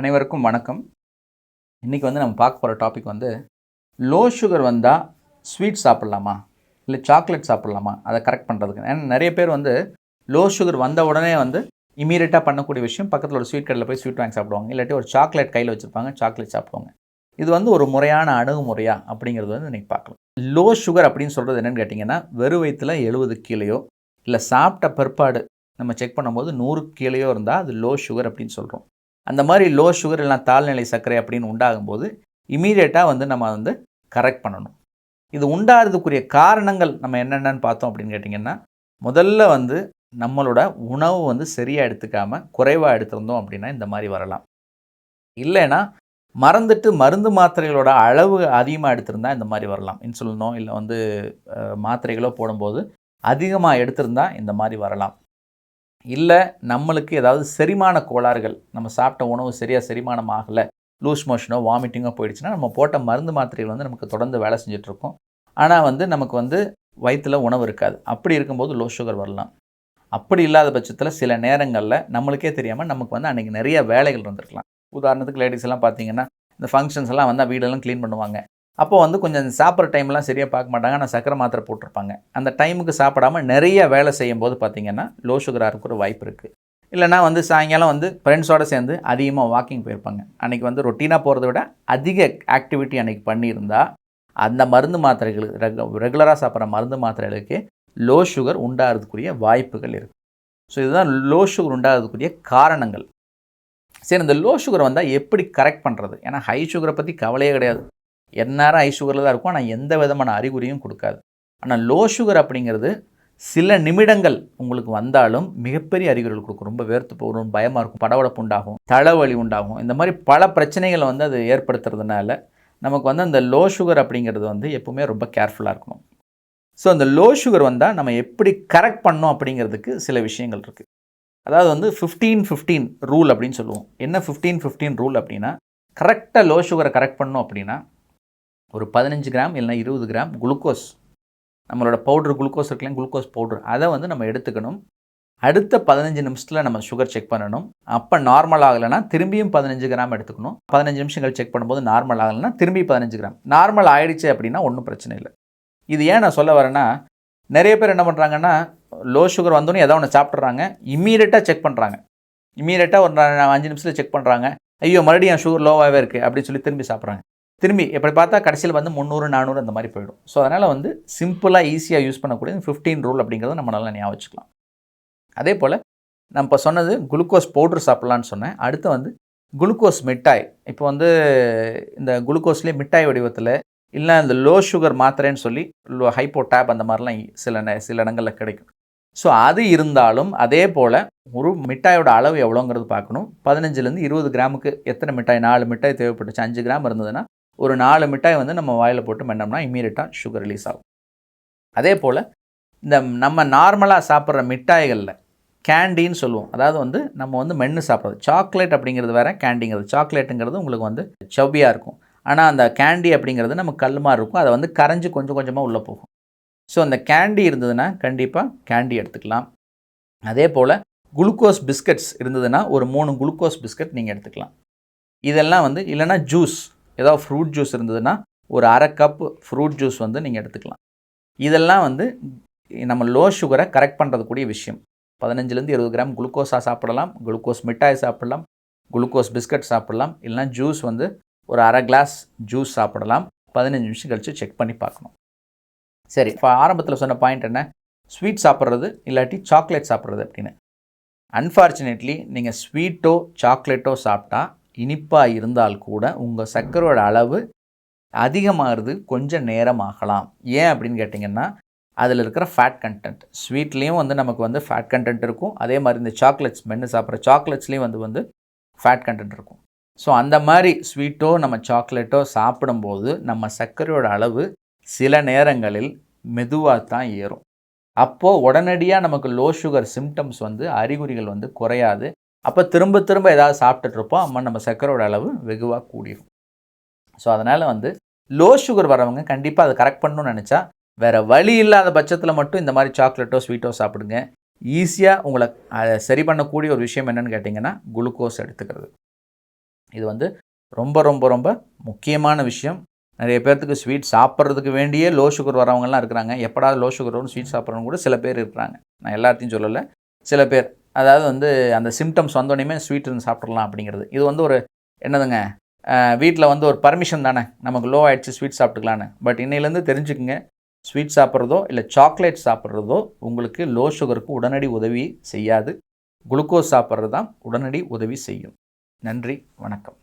அனைவருக்கும் வணக்கம். இன்றைக்கி வந்து நம்ம பார்க்க போகிற டாபிக் வந்து லோ சுகர் வந்தால் ஸ்வீட் சாப்பிட்லாமா? இல்லை சாக்லேட் சாப்பிட்லாமா? அதை கரெக்ட் பண்ணுறதுக்கு ஏன்னா நிறைய பேர் வந்து லோ சுகர் வந்த உடனே வந்து இமீடியட்டாக பண்ணக்கூடிய விஷயம் பக்கத்தில் ஒரு ஸ்வீட் கடையில் போய் ஸ்வீட் வாங்கி சாப்பிடுவாங்க. இல்லாட்டி ஒரு சாக்லேட் கையில் வச்சுருப்பாங்க சாக்லேட் சாப்பிடுவாங்க. இது வந்து ஒரு முறையான அணுகுமுறையா அப்படிங்கிறது வந்து இன்றைக்கி பார்க்கலாம். லோ சுகர் அப்படின்னு சொல்கிறது என்னென்னு கேட்டிங்கன்னா வெறும் வயிற்றுல எழுபது கீழேயோ இல்லை சாப்பிட்ட பிற்பாடு நம்ம செக் பண்ணும்போது நூறு கீழேயோ இருந்தால் அது லோ சுகர் அப்படின்னு சொல்கிறோம் அந்த மாதிரி லோ சுகர் இல்லைனா தாழ்நிலை சர்க்கரை அப்படின்னு உண்டாகும்போது இமீடியட்டாக வந்து நம்ம வந்து கரெக்ட் பண்ணணும். இது உண்டாகிறதுக்குரிய காரணங்கள் நம்ம என்னென்னு பார்த்தோம் அப்படின்னு கேட்டிங்கன்னா முதல்ல வந்து நம்மளோட உணவு வந்து சரியாக எடுத்துக்காமல் குறைவாக எடுத்திருந்தோம் அப்படின்னா இந்த மாதிரி வரலாம். இல்லைன்னா மறந்துட்டு மருந்து மாத்திரைகளோட அளவு அதிகமாக எடுத்திருந்தா இந்த மாதிரி வரலாம். இன்சுலினோ இல்லை வந்து மாத்திரைகளோ போடும்போது அதிகமாக எடுத்திருந்தா இந்த மாதிரி வரலாம். இல்லை நம்மளுக்கு ஏதாவது செரிமான கோளாறுகள் நம்ம சாப்பிட்ட உணவு சரியாக செரிமானம் ஆகலை லூஸ் மோஷனோ வாமிட்டிங்கோ போயிடுச்சுன்னா நம்ம போட்ட மருந்து மாத்திரைகள் வந்து நமக்கு தொடர்ந்து வேலை செஞ்சிட்ருக்கோம். ஆனால் வந்து நமக்கு வந்து வயிற்றில் உணவு இருக்காது. அப்படி இருக்கும்போது லோ சுகர் வரலாம். அப்படி இல்லாத பட்சத்தில் சில நேரங்களில் நம்மளுக்கே தெரியாமல் நமக்கு வந்து அன்றைக்கி நிறைய வேலைகள் இருந்திருக்கலாம். உதாரணத்துக்கு லேடிஸ் எல்லாம் பார்த்தீங்கன்னா இந்த ஃபங்க்ஷன்ஸ் எல்லாம் வந்தால் வீடெல்லாம் க்ளீன் பண்ணுவாங்க. அப்போ வந்து கொஞ்சம் இந்த சாப்பிட்ற டைம்லாம் சரியாக பார்க்க மாட்டாங்க. ஆனால் சக்கரை மாத்திரை போட்டிருப்பாங்க. அந்த டைமுக்கு சாப்பிடாம நிறைய வேலை செய்யும் போது பார்த்தீங்கன்னா லோ சுகராக இருக்கிற வாய்ப்பு இருக்குது இல்லைனா வந்து சாயங்காலம் வந்து ஃப்ரெண்ட்ஸோடு சேர்ந்து அதிகமாக வாக்கிங் போயிருப்பாங்க. அன்றைக்கி வந்து ரொட்டீனாக போகிறத விட அதிக ஆக்டிவிட்டி அன்றைக்கி பண்ணியிருந்தால் அந்த மருந்து மாத்திரைகள் ரெகு ரெகுலராக சாப்பிட்ற மருந்து மாத்திரைகளுக்கு லோ சுகர் உண்டாகிறதுக்குரிய வாய்ப்புகள் இருக்குது ஸோ இதுதான் லோ சுகர் உண்டாகிறதுக்குரிய காரணங்கள். சரி இந்த லோ சுகர் வந்தால் எப்படி கரெக்ட் பண்ணுறது ஏன்னா ஹை சுகரை பற்றி கவலையே கிடையாது. எந்நேரம் ஹை சுகரில் தான் இருக்கும். ஆனால் எந்த விதமான அறிகுறியும் கொடுக்காது. ஆனால் லோ சுகர் அப்படிங்கிறது சில நிமிடங்கள் உங்களுக்கு வந்தாலும் மிகப்பெரிய அறிகுறிகள் கொடுக்கும். ரொம்ப வேர்த்து போகும் பயமாக இருக்கும் படவடப்பு உண்டாகும் தலைவலி உண்டாகும். இந்த மாதிரி பல பிரச்சனைகளை வந்து அது ஏற்படுத்துறதுனால நமக்கு வந்து அந்த லோ சுகர் அப்படிங்கிறது வந்து எப்பவுமே ரொம்ப கேர்ஃபுல்லாக இருக்கணும். ஸோ அந்த லோ சுகர் வந்தால் நம்ம எப்படி கரெக்ட் பண்ணோம் அப்படிங்கிறதுக்கு சில விஷயங்கள் இருக்குது அதாவது வந்து ஃபிஃப்டீன் ஃபிஃப்டீன் ரூல் அப்படின்னு சொல்லுவோம். என்ன ஃபிஃப்டீன் ஃபிஃப்டீன் ரூல் அப்படின்னா கரெக்டாக லோ சுகரை கரெக்ட் பண்ணோம் அப்படின்னா ஒரு பதினஞ்சு கிராம் இல்லைனா இருபது கிராம் குளுக்கோஸ். நம்மளோட பவுட்ரு குளுக்கோஸ் இருக்குல்ல குளுக்கோஸ் பவுட்ரு. அதை வந்து நம்ம எடுத்துக்கணும். அடுத்த பதினஞ்சு நிமிஷத்தில் நம்ம சுகர் செக் பண்ணணும். அப்போ நார்மல் ஆகலைன்னா திரும்பியும் பதினஞ்சு கிராம் எடுத்துக்கணும். பதினஞ்சு நிமிஷங்கள் செக் பண்ணும்போது நார்மல் ஆகலைன்னா திரும்பி பதினஞ்சு கிராம். நார்மல் ஆயிடுச்சு அப்படின்னா ஒன்றும் பிரச்சனை இல்லை. இது ஏன் நான் சொல்ல வரேன்னா நிறைய பேர் என்ன பண்ணுறாங்கன்னா லோ சுகர் வந்தோடனே எதாவது ஒன்று சாப்பிட்றாங்க இம்மீடியட்டாக செக் பண்ணுறாங்க இம்மீடியட்டாக ஒரு அஞ்சு நிமிஷத்தில் செக் பண்ணுறாங்க ஐயோ மறுபடியும் என் சுகர் லோவாகவே இருக்குது அப்படின்னு சொல்லி திரும்பி சாப்பிட்றாங்க. திரும்பி எப்படி பார்த்தா கடைசியில் வந்து முந்நூறு நானூறு அந்த மாதிரி போயிடும். ஸோ அதனால் வந்து சிம்பிளாக ஈஸியாக யூஸ் பண்ணக்கூடிய ஃபிஃப்டீன் ரூல் அப்படிங்கிறத நம்ம நல்லா ஞாபகம் வச்சுக்கலாம். அதே போல் நம்ம இப்போ சொன்னது குளுக்கோஸ் பவுட்ரு சாப்பிட்லான்னு சொன்னேன். அடுத்து வந்து குளுக்கோஸ் மிட்டாய். இப்போ வந்து இந்த குளுக்கோஸ்லேயே மிட்டாய் வடிவத்தில் இல்லை இந்த லோ சுகர் மாத்திரைன்னு சொல்லி லோ ஹைப்போ டேப் அந்த மாதிரிலாம் சில நே- சில இடங்களில் கிடைக்கும். ஸோ அது இருந்தாலும் அதே போல் ஒரு மிட்டாயோட அளவு எவ்வளோங்கிறது பார்க்கணும். பதினஞ்சுலேருந்து இருபது கிராமுக்கு எத்தனை மிட்டாய்? நாலு மிட்டாய் தேவைப்பட்டுச்சு. அஞ்சு கிராம் இருந்ததுன்னா ஒரு நாலு மிட்டாய் வந்து நம்ம வாயில் போட்டு மென்னோம்னா இம்மீடியட்டாக சுகர் ரிலீஸ் ஆகும். அதே போல் இந்த நம்ம நார்மலாக சாப்பிட்ற மிட்டாய்களில் கேண்டின்னு சொல்லுவோம். அதாவது வந்து நம்ம வந்து மென்று சாப்பிட்றது. சாக்லேட் அப்படிங்கிறது வேறு கேண்டிங்கிறது சாக்லேட்டுங்கிறது உங்களுக்கு வந்து செவ்வியாக இருக்கும். ஆனால் அந்த கேண்டி அப்படிங்கிறது நம்ம கல் மாதிரி இருக்கும். அதை வந்து கரைஞ்சி கொஞ்சம் கொஞ்சமாக உள்ளே போகும். ஸோ அந்த கேண்டி இருந்ததுன்னா கண்டிப்பாக கேண்டி எடுத்துக்கலாம். அதே போல் குளுக்கோஸ் பிஸ்கட்ஸ் இருந்ததுன்னா ஒரு மூணு குளுக்கோஸ் பிஸ்கட் நீங்கள் எடுத்துக்கலாம். இதெல்லாம் வந்து இல்லைன்னா ஜூஸ் ஏதாவது ஃப்ரூட் ஜூஸ் இருந்ததுன்னா ஒரு அரை கப் ஃப்ரூட் ஜூஸ் வந்து நீங்கள் எடுத்துக்கலாம். இதெல்லாம் வந்து நம்ம லோ சுகரை கரெக்ட் பண்ணுறதுக்கூடிய விஷயம். பதினஞ்சுலேருந்து இருபது கிராம் குளுக்கோஸாக சாப்பிடலாம் குளுக்கோஸ் மிட்டாய் சாப்பிடலாம் குளுக்கோஸ் பிஸ்கட் சாப்பிடலாம் இல்லைனா ஜூஸ் வந்து ஒரு அரை கிளாஸ் ஜூஸ் சாப்பிடலாம். பதினஞ்சு நிமிஷம் கழித்து செக் பண்ணி பார்க்கணும். சரி இப்போ ஆரம்பத்தில் சொன்ன பாயிண்ட் என்ன? ஸ்வீட் சாப்பிட்றது இல்லாட்டி சாக்லேட் சாப்பிட்றது அப்படின்னு. அன்ஃபார்ச்சுனேட்லி நீங்கள் ஸ்வீட்டோ சாக்லேட்டோ சாப்பிட்டா இனிப்பாக இருந்தால் கூட உங்கள் சர்க்கரையோட அளவு அதிகமாகிறது கொஞ்சம் நேரம் ஆகலாம் ஏன் அப்படின்னு கேட்டிங்கன்னா அதில் இருக்கிற ஃபேட் கண்டென்ட் ஸ்வீட்லேயும் வந்து நமக்கு வந்து ஃபேட் கண்டென்ட் இருக்கும். அதே மாதிரி இந்த சாக்லேட்ஸ் மென்று சாப்பிட்ற சாக்லேட்ஸ்லேயும் வந்து வந்து ஃபேட் கண்டென்ட் இருக்கும். ஸோ அந்த மாதிரி ஸ்வீட்டோ நம்ம சாக்லேட்டோ சாப்பிடும்போது நம்ம சர்க்கரையோட அளவு சில நேரங்களில் மெதுவாக தான் ஏறும். அப்போது உடனடியாக நமக்கு லோ சுகர் சிம்டம்ஸ் வந்து அறிகுறிகள் வந்து குறையாது. அப்போ திரும்ப திரும்ப ஏதாவது சாப்பிட்டுட்ருப்போம் அம்மா நம்ம சர்க்கரையோட அளவு வெகுவாக கூடிரும். ஸோ அதனால் வந்து லோ சுகர் வரவங்க கண்டிப்பாக அதை கரெக்ட் பண்ணணும்னு நினச்சா வேறு வழி இல்லாத பட்சத்தில் மட்டும் இந்த மாதிரி சாக்லேட்டோ ஸ்வீட்டோ சாப்பிடுங்க. ஈஸியாக உங்களை அதை சரி பண்ணக்கூடிய ஒரு விஷயம் என்னன்னு கேட்டிங்கன்னா குளுக்கோஸ் எடுத்துக்கிறது. இது வந்து ரொம்ப ரொம்ப ரொம்ப முக்கியமான விஷயம். நிறைய பேர்த்துக்கு ஸ்வீட் சாப்பிட்றதுக்கு வேண்டியே லோ சுகர் வரவங்கலாம் இருக்கிறாங்க. எப்படா லோ சுகர் வரும் ஸ்வீட் சாப்பிட்றவங்க கூட சில பேர் இருக்கிறாங்க. நான் எல்லாத்தையும் சொல்லலை. சில பேர் அதாவது வந்து அந்த சிம்டம்ஸ் வந்தோடனே ஸ்வீட் இருந்து சாப்பிட்றலாம் அப்படிங்கிறது. இது வந்து ஒரு என்னதுங்க வீட்டில் வந்து ஒரு பர்மிஷன் தானே நமக்கு லோ ஆகிடுச்சு ஸ்வீட் சாப்பிட்டுக்கலான்னு பட் இன்னையிலேருந்து தெரிஞ்சுக்குங்க ஸ்வீட் சாப்பிட்றதோ இல்லை சாக்லேட் சாப்பிட்றதோ உங்களுக்கு லோ சுகருக்கு உடனடி உதவி செய்யாது. குளுக்கோஸ் சாப்பிட்றது தான் உடனடி உதவி செய்யும். நன்றி வணக்கம்.